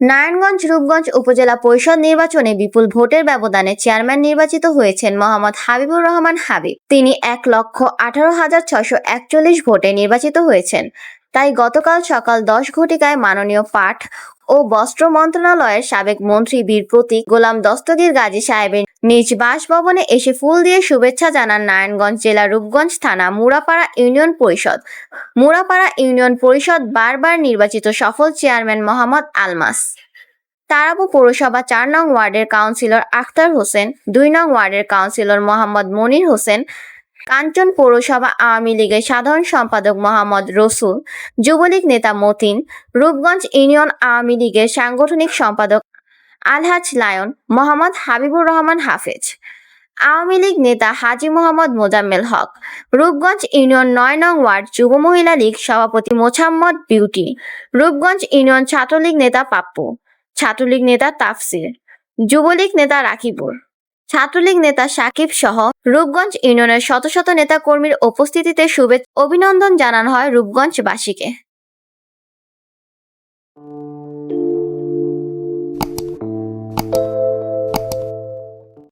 নারায়ণগঞ্জ, রূপগঞ্জ উপজেলা পরিষদ নির্বাচনে বিপুল ভোটের ব্যবধানে চেয়ারম্যান নির্বাচিত হয়েছেন মোহাম্মদ হাবিবুর রহমান হাবিব। তিনি এক লক্ষ আঠারো হাজার ছশো একচল্লিশ ভোটে নির্বাচিত হয়েছেন। তাই গতকাল সকাল দশ ঘটিকায় মাননীয় পাঠ ও বস্ত্র মন্ত্রণালয়ের সাবেক মন্ত্রী বীর প্রতীক গোলাম দস্তগীর গাজী সাহেবের নিজ বাসভবনে এসে ফুল দিয়ে শুভেচ্ছা জানান নারায়ণগঞ্জ জেলা রূপগঞ্জ থানা মুরাপাড়া ইউনিয়ন পরিষদ। মুরাপাড়া ইউনিয়ন পরিষদ বারবার নির্বাচিত সফল চেয়ারম্যান মোহাম্মদ আলমাস। তারাবো পৌরসভা চার নং ওয়ার্ডের কাউন্সিলর আখতার হোসেন, দুই নং ওয়ার্ডের কাউন্সিলর মোহাম্মদ মনির হোসেন, কাঞ্চন পৌরসভা আওয়ামী লীগের সাধারণ সম্পাদক মোহাম্মদ রসুল, যুবলীগ নেতা মতিন, রূপগঞ্জ ইউনিয়ন আওয়ামী লীগের সাংগঠনিক সম্পাদক আলহাজ লায়ন, মোহাম্মদ হাবিবুর রহমান হাফেজ। আওয়ামী লীগ নেতা হাজি মোহাম্মদ মোজাম্মেল হক, রূপগঞ্জ ইউনিয়ন নয় নং ওয়ার্ড যুব মহিলা লীগ সভাপতি মোছাম্মদ বিউটি, রূপগঞ্জ ইউনিয়ন ছাত্রলীগ নেতা পাপ্পু, ছাত্রলীগ নেতা তাফসির, যুবলীগ নেতা রাকিবুর, ছাত্রলীগ নেতা সাকিব সহ রূপগঞ্জ ইউনিয়নের শত শত নেতা কর্মীর উপস্থিতিতে শুভেচ্ছা, অভিনন্দন জানানো হয় রূপগঞ্জবাসীকে।